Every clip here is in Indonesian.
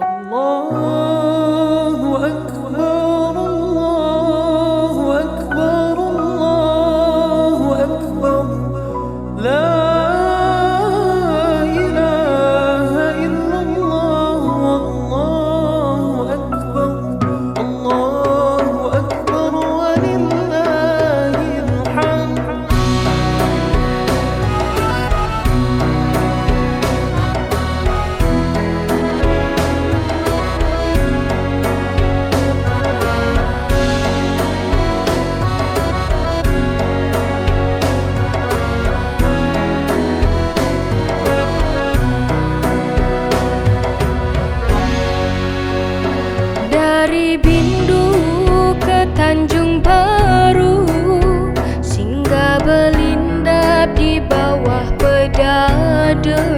Allah do.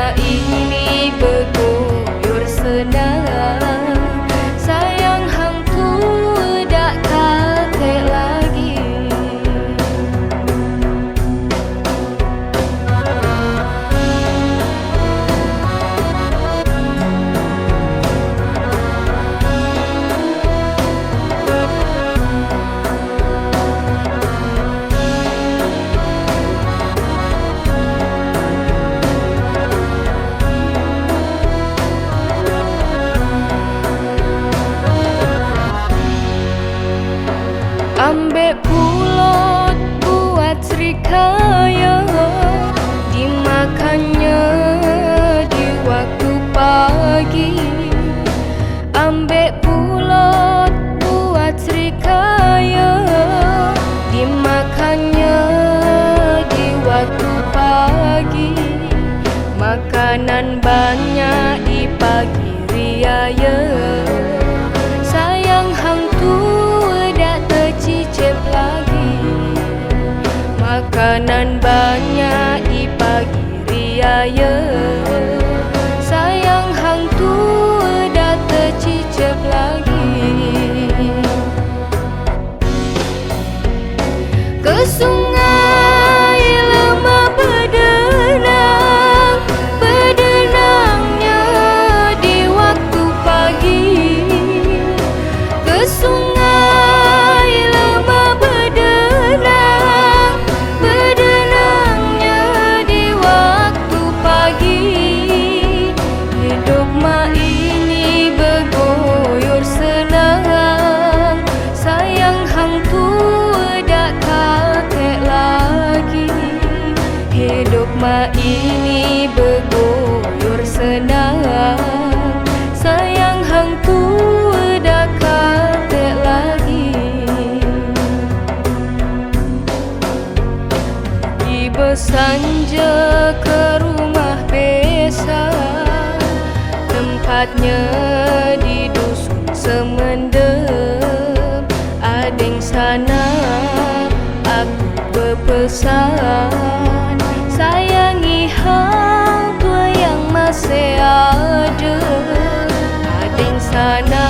可以。Makanan banyak di pagi riaya Sayang hang tua dah tercicip lagi. Makanan banyak di pagi riaya Sayang hang tua dah tercicip lagi. Kesungguh Bersanja ke rumah pesa Tempatnya di dusun semendem. Adeng sana aku berpesan. Sayangi harta yang masih ada. Adeng sana